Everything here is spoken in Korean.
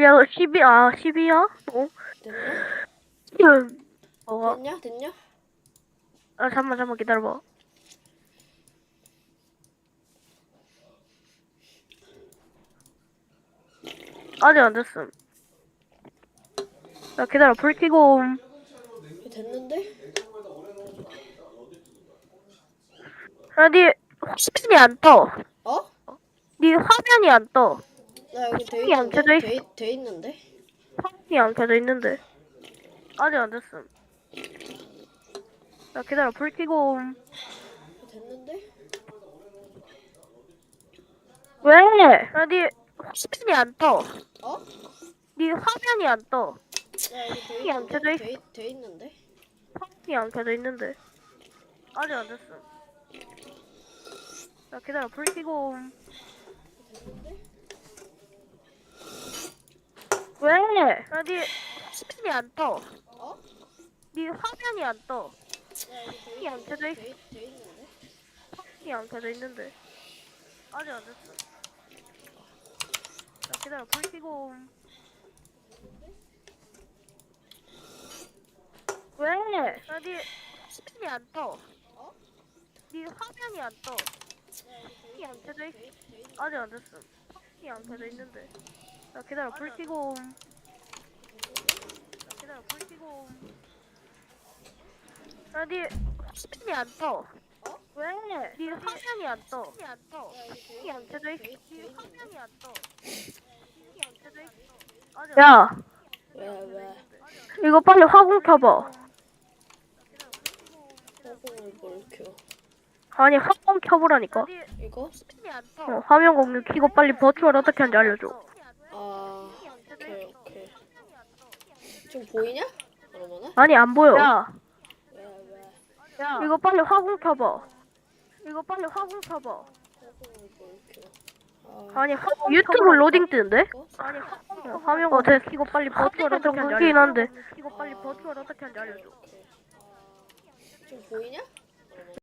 야, 12, 아, 12야? 어? 됐냐? 음. 어, 됐냐? 됐냐? 아, 잠만, 잠만 기다려봐. 아직 안 됐음. 야, 기다려, 불 켜고. 옴. 이거 됐는데? 야, 니 화면이 안 떠. 어? 니 화면이 안 떠. 나 여기 돼 화면이 안 있는데? 켜져 있- 돼, 돼 있는데? 화면이 안 켜져 있는데. 아직 안 됐음. 야, 기다려, 불 켜고. 옴. 됐는데? 왜? 야, 니 화면이 안 떠. 어? 니 화면이 안 떠. 나 여기 돼 화면이 안 있는데? 있- 돼, 돼 있는데? 화면이 안 켜져 있는데. 아직 안 됐음. 야, 기다려, 불 켜고. 옴. 왜? 야, 니 화면이 안 떠. 어? 니 화면이 안 떠. 화면이 안 켜져 있? 화면이 안 켜져 있는데. 아직 안 됐음. 야, 기다려, 불 켜고. 옴. 왜? 야, 니 화면이 안 떠. 어? 니 화면이 안 떠. 화면이 안 켜져 있, 아직 안 됐음. 화면이 안 켜져 있는데. 야, 기다려, 불 켜고. 기다려, 불 켜고. 옴. 야, 니 화면이 안 떠. 어? 왜? 니 화면이 안 떠. 화면이 안 떠. 나 여기 돼 화면이 안 있, 니 있는데? 화면이 안 떠. 화면이 안 켜져 있. 아직 안 야, 왜, 왜? 이거 빨리 화공 켜봐. 화공을 뭘 켜? 아니, 화공 켜보라니까. 이거? 어, 화면 공유 켜고 빨리 버추얼 어떻게 하는지 알려줘. 아, 오케이, 오케이. 지금 보이냐? 그러면은? 아니, 안 보여. 야, 왜, 왜? 이거 빨리 화공 켜봐. 이거 빨리 화공 켜봐. 아, 아니, 화, 유튜브 로딩 뜨는데? 이거? 아니, 화면 어제 켜고 빨리 버추얼 어떻게 하는지 알려줘. 한데. 켜고 빨리 버추얼 어떻게 하는지 알려줘. 지금 보이냐?